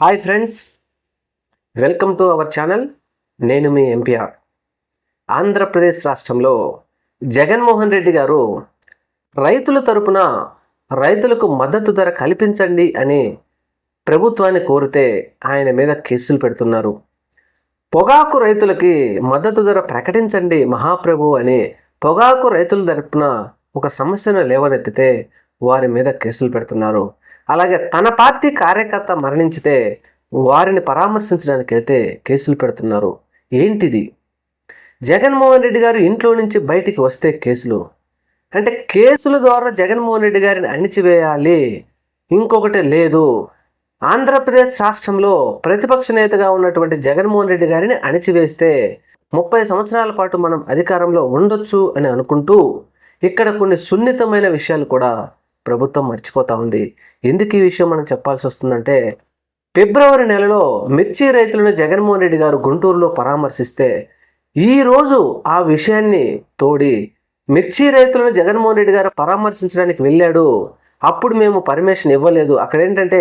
Hi friends welcome to our channel. నేను మీ MPR Andhra Pradesh రాష్ట్రంలో జగన్మోహన్ రెడ్డి గారు రైతుల తరపున రైతులకు మద్దతు ధర కల్పించండి అని ప్రభుత్వాన్ని కోరితే ఆయన మీద కేసులు పెడుతున్నారు. పొగాకు రైతులకి మద్దతు ధర ప్రకటించండి మహాప్రభు అని పొగాకు రైతుల తరపున ఒక సమస్యను లేవనెత్తితే వారి మీద కేసులు పెడుతున్నారు. అలాగే తన పార్టీ కార్యకర్త మరణించితే వారిని పరామర్శించడానికి వెళ్తే కేసులు పెడుతున్నారు. ఏంటిది? జగన్మోహన్ రెడ్డి గారు ఇంట్లో నుంచి బయటికి వస్తే కేసులు. అంటే కేసుల ద్వారా జగన్మోహన్ రెడ్డి గారిని అణిచివేయాలి. ఇంకొకటి లేదు. ఆంధ్రప్రదేశ్ రాష్ట్రంలో ప్రతిపక్ష నేతగా ఉన్నటువంటి జగన్మోహన్ రెడ్డి గారిని అణిచివేస్తే ముప్పై సంవత్సరాల పాటు మనం అధికారంలో ఉండొచ్చు అని అనుకుంటూ ఇక్కడ కొన్ని సున్నితమైన విషయాలు కూడా ప్రభుత్వం మర్చిపోతూ ఉంది. ఎందుకు ఈ విషయం మనం చెప్పాల్సి వస్తుందంటే ఫిబ్రవరి నెలలో మిర్చి రైతులను జగన్మోహన్ రెడ్డి గారు గుంటూరులో పరామర్శిస్తే ఈరోజు ఆ విషయాన్ని తోడి మిర్చి రైతులను జగన్మోహన్ రెడ్డి గారు పరామర్శించడానికి వెళ్ళాడు. అప్పుడు మేము పర్మిషన్ ఇవ్వలేదు. అక్కడ ఏంటంటే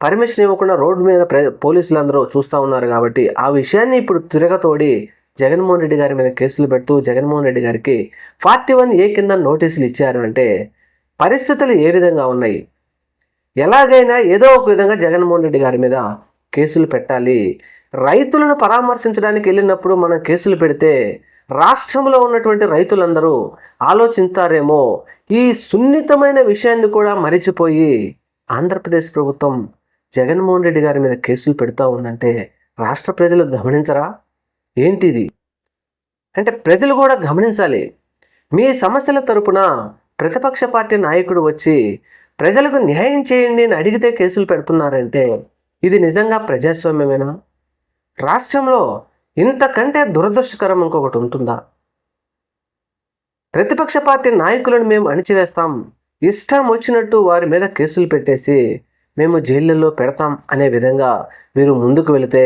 పర్మిషన్ ఇవ్వకుండా రోడ్డు మీద ప్ర పోలీసులు అందరూ చూస్తూ ఉన్నారు కాబట్టి ఆ విషయాన్ని ఇప్పుడు తిరగతోడి జగన్మోహన్ రెడ్డి గారి మీద కేసులు పెడుతూ జగన్మోహన్ రెడ్డి గారికి ఫార్టీ వన్ ఏ కింద నోటీసులు ఇచ్చారు అంటే పరిస్థితులు ఏ విధంగా ఉన్నాయి? ఎలాగైనా ఏదో ఒక విధంగా జగన్మోహన్ రెడ్డి గారి మీద కేసులు పెట్టాలి. రైతులను పరామర్శించడానికి వెళ్ళినప్పుడు మనం కేసులు పెడితే రాష్ట్రంలో ఉన్నటువంటి రైతులందరూ ఆలోచిస్తారేమో. ఈ సున్నితమైన విషయాన్ని కూడా మరిచిపోయి ఆంధ్రప్రదేశ్ ప్రభుత్వం జగన్మోహన్ రెడ్డి గారి మీద కేసులు పెడుతూ ఉందంటే రాష్ట్ర ప్రజలు గమనించరా? ఏంటిది? అంటే ప్రజలు కూడా గమనించాలి. మీ సమస్యల తరపున ప్రతిపక్ష పార్టీ నాయకుడు వచ్చి ప్రజలకు న్యాయం చేయండి అని అడిగితే కేసులు పెడుతున్నారంటే ఇది నిజంగా ప్రజాస్వామ్యమేనా? రాష్ట్రంలో ఇంతకంటే దురదృష్టకరం ఇంకొకటి ఉంటుందా? ప్రతిపక్ష పార్టీ నాయకులను మేము అణిచివేస్తాం. ఇష్టం వచ్చినట్టు వారి మీద కేసులు పెట్టేసి మేము జైళ్ళల్లో పెడతాం అనే విధంగా మీరు ముందుకు వెళితే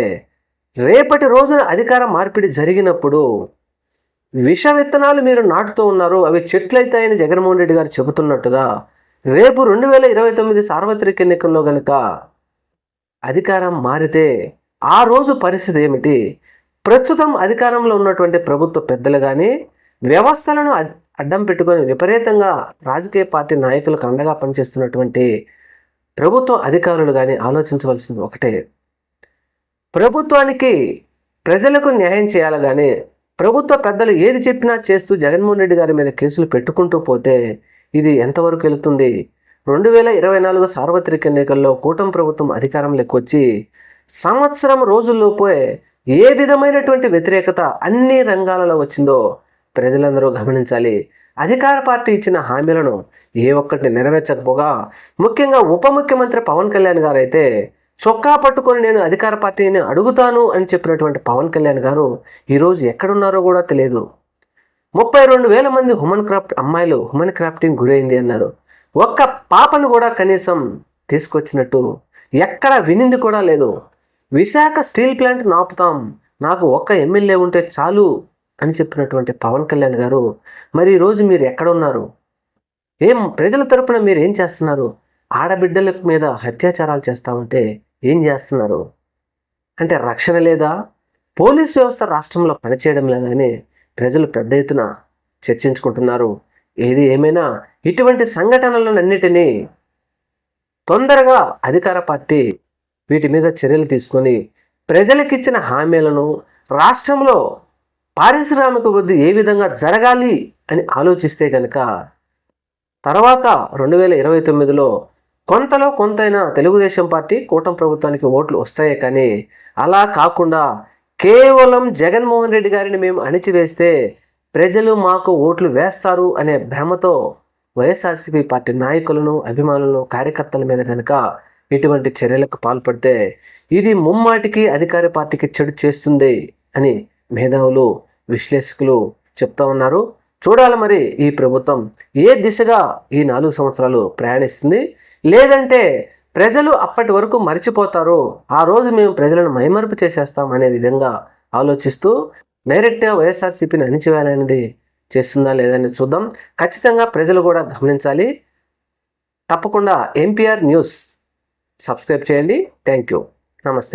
రేపటి రోజున అధికార మార్పిడి జరిగినప్పుడు విష విత్తనాలు మీరు నాటుతూ ఉన్నారు. అవి చెట్లయితాయని జగన్మోహన్ రెడ్డి గారు చెబుతున్నట్టుగా రేపు రెండు వేల ఇరవై తొమ్మిది సార్వత్రిక ఎన్నికల్లో కనుక అధికారం మారితే ఆ రోజు పరిస్థితి ఏమిటి? ప్రస్తుతం అధికారంలో ఉన్నటువంటి ప్రభుత్వ పెద్దలు కానీ వ్యవస్థలను అడ్డం పెట్టుకొని విపరీతంగా రాజకీయ పార్టీ నాయకులకు అండగా పనిచేస్తున్నటువంటి ప్రభుత్వ అధికారులు కానీ ఆలోచించవలసింది ఒకటే. ప్రభుత్వానికి ప్రజలకు న్యాయం చేయాలి కానీ ప్రభుత్వ పెద్దలు ఏది చెప్పినా చేస్తూ జగన్మోహన్ రెడ్డి గారి మీద కేసులు పెట్టుకుంటూ పోతే ఇది ఎంతవరకు వెళుతుంది? రెండు వేల ఇరవై నాలుగు సార్వత్రిక ఎన్నికల్లో కూటమి ప్రభుత్వం అధికారంలోకి వచ్చి సంవత్సరం రోజుల్లోపే ఏ విధమైనటువంటి వ్యతిరేకత అన్ని రంగాలలో వచ్చిందో ప్రజలందరూ గమనించాలి. అధికార పార్టీ ఇచ్చిన హామీలను ఏ ఒక్కటి నెరవేర్చకపోగా ముఖ్యంగా ఉప ముఖ్యమంత్రి పవన్ కళ్యాణ్ గారు అయితే చొక్కా పట్టుకొని నేను అధికార పార్టీని అడుగుతాను అని చెప్పినటువంటి పవన్ కళ్యాణ్ గారు ఈరోజు ఎక్కడున్నారో కూడా తెలియదు. ముప్పై రెండు వేల మంది హ్యూమన్ క్రాఫ్ట్ అమ్మాయిలు హ్యూమన్ క్రాఫ్టింగ్ గురైంది అన్నారు. ఒక్క పాపను కూడా కనీసం తీసుకొచ్చినట్టు ఎక్కడ వినింది కూడా లేదు. విశాఖ స్టీల్ ప్లాంట్ నాపుతాం నాకు ఒక్క ఎమ్మెల్యే ఉంటే చాలు అని చెప్పినటువంటి పవన్ కళ్యాణ్ గారు మరి ఈరోజు మీరు ఎక్కడ ఉన్నారు ఏం ప్రజల తరపున మీరు ఏం చేస్తున్నారు? ఆడబిడ్డల మీద అత్యాచారాలు చేస్తామంటే ఏం చేస్తున్నారు? అంటే రక్షణ లేదా? పోలీస్ వ్యవస్థ రాష్ట్రంలో పనిచేయడం లేదని ప్రజలు పెద్ద ఎత్తున చర్చించుకుంటున్నారు. ఏది ఏమైనా ఇటువంటి సంఘటనలన్నిటినీ తొందరగా అధికార పార్టీ వీటి మీద చర్యలు తీసుకొని ప్రజలకిచ్చిన హామీలను రాష్ట్రంలో పారిశ్రామిక వృద్ధి ఏ విధంగా జరగాలి అని ఆలోచిస్తే కనుక తర్వాత రెండు వేల ఇరవై తొమ్మిదిలో కొంతలో కొంతైనా తెలుగుదేశం పార్టీ కూటమి ప్రభుత్వానికి ఓట్లు వస్తాయే కానీ అలా కాకుండా కేవలం జగన్మోహన్ రెడ్డి గారిని మేము అణిచివేస్తే ప్రజలు మాకు ఓట్లు వేస్తారు అనే భ్రమతో వైఎస్ఆర్సీపీ పార్టీ నాయకులను అభిమానులను కార్యకర్తల మీద కనుక ఇటువంటి చర్యలకు పాల్పడితే ఇది ముమ్మాటికి అధికార పార్టీకి చెడు చేస్తుంది అని మేధావులు విశ్లేషకులు చెప్తా ఉన్నారు. చూడాలి మరి ఈ ప్రభుత్వం ఏ దిశగా ఈ నాలుగు సంవత్సరాలు ప్రయాణిస్తుంది. లేదంటే ప్రజలు అప్పటి వరకు మర్చిపోతారు. ఆ రోజు మేము ప్రజలను మైమరుపు చేసేస్తాం అనే విధంగా ఆలోచిస్తూ డైరెక్ట్గా వైఎస్ఆర్సీపీని అణిచివేయాలనేది చేస్తుందా లేదని చూద్దాం. ఖచ్చితంగా ప్రజలు కూడా గమనించాలి. తప్పకుండా ఎంపీఆర్ న్యూస్ సబ్స్క్రైబ్ చేయండి. థ్యాంక్ యూ నమస్తే.